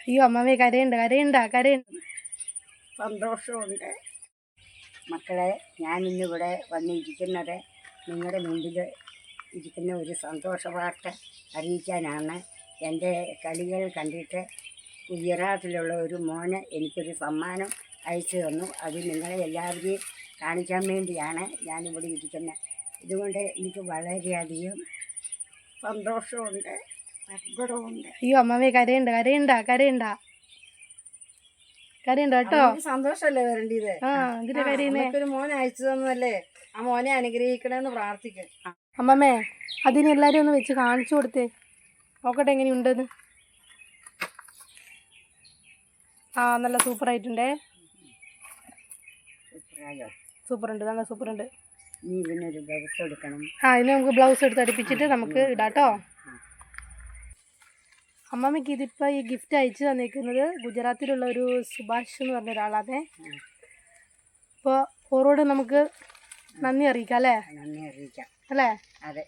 അയ്യോ അമ്മമ്മേ കരയുണ്ട് കരയുണ്ട കരയുണ്ട്. സന്തോഷമുണ്ട്. മക്കളെ ഞാനിന്നിവിടെ വന്നിരിക്കുന്നത് നിങ്ങളുടെ മുമ്പിൽ ഇരിക്കുന്ന ഒരു സന്തോഷ വാർത്ത അറിയിക്കാനാണ്. എന്റെ കളികൾ കണ്ടിട്ട് ഗുജറാത്തിലുള്ള ഒരു മോന് എനിക്കൊരു സമ്മാനം അയച്ചു തന്നു. അത് നിങ്ങളെ എല്ലാവരെയും കാണിക്കാൻ വേണ്ടിയാണ് ഞാനിവിടെ ഇരിക്കുന്നത്. ഇതുകൊണ്ട് എനിക്ക് വളരെയധികം സന്തോഷമുണ്ട്. അയ്യോ അമ്മമ്മേ കരയണ്ട കരയണ്ട കരയണ്ട. കരയണ്ട കേട്ടോ. സന്തോഷല്ലേ വരേണ്ടത്? ആ എന്തിനാ കരയുന്നേ? ഒരു മോനെ അയച്ചു തന്നല്ലേ ആ മോനെ അനുഗ്രഹിക്കണമെന്ന് പ്രാർത്ഥിക്കും. അമ്മമ്മേ അതിന് എല്ലാരും ഒന്ന് വെച്ച് കാണിച്ചു കൊടുത്തേ. നോക്കട്ടെ എങ്ങനെയുണ്ടെന്ന്. ആ നല്ല സൂപ്പർ ആയിട്ടുണ്ടേ സൂപ്പർ ഉണ്ട് നല്ല സൂപ്പർ ഉണ്ട് ആ ഇനി നമുക്ക് ബ്ലൗസ് എടുത്ത് അടുപ്പിച്ചിട്ട് നമുക്ക് ഇടാട്ടോ. അമ്മമ്മയ്ക്ക് ഇതിപ്പോൾ ഈ ഗിഫ്റ്റ് അയച്ചു തന്നിരിക്കുന്നത് ഗുജറാത്തിലുള്ള ഒരു സുഭാഷ് എന്ന് പറഞ്ഞ ഒരാളാണേ. അപ്പോൾ ഓറോട് നമുക്ക് നന്ദി അറിയിക്കാം അല്ലേ? നന്ദി അറിയിക്കാം. അല്ലേ? അതെ.